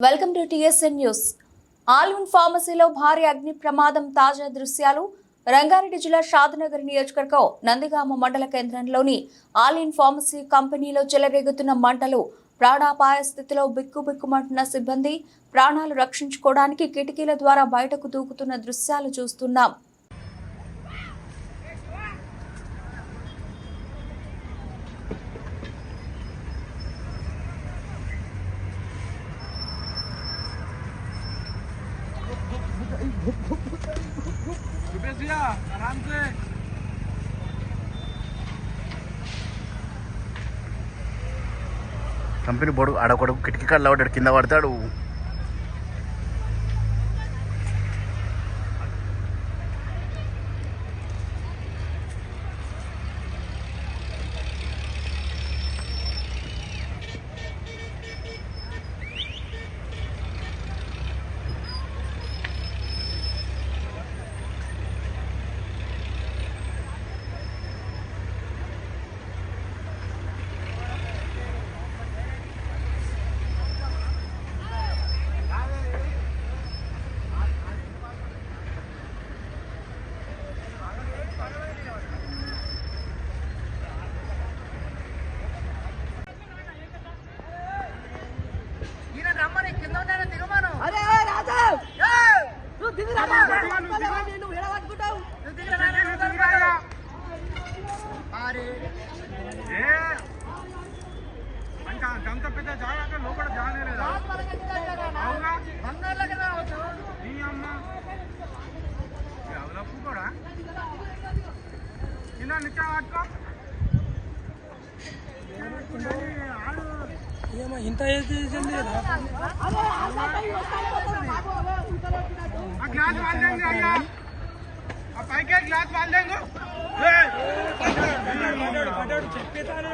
Welcome to TSN news. Alwin ఫార్మసీలో భారీ అగ్ని ప్రమాదం తాజా దృశ్యాలు. రంగారెడ్డి జిల్లా షాద్నగర్ నియోజకవర్గం నందిగామ మండల కేంద్రంలోని ఆలిన్ ఫార్మసీ కంపెనీలో చెలరేగుతున్న మంటలు ప్రాణాపాయ స్థితిలో బిక్కుబిక్కుమంటున్న సిబ్బంది ప్రాణాలు రక్షించుకోవడానికి కిటికీల ద్వారా బయటకు దూకుతున్న దృశ్యాలు చూస్తున్నాం. भैया आराम से కంపెనీ బోర్డు ఆడొకడు కిటికీ కళ్ళ పడ్డాడు కింద పడతాడు ఇంత చేసింది ఆ గ్లాస్ వాళ్ళేంగి అయ్యా? ఆ పైకే గ్లాస్ వాళ్ళేంగు చెప్పేతాను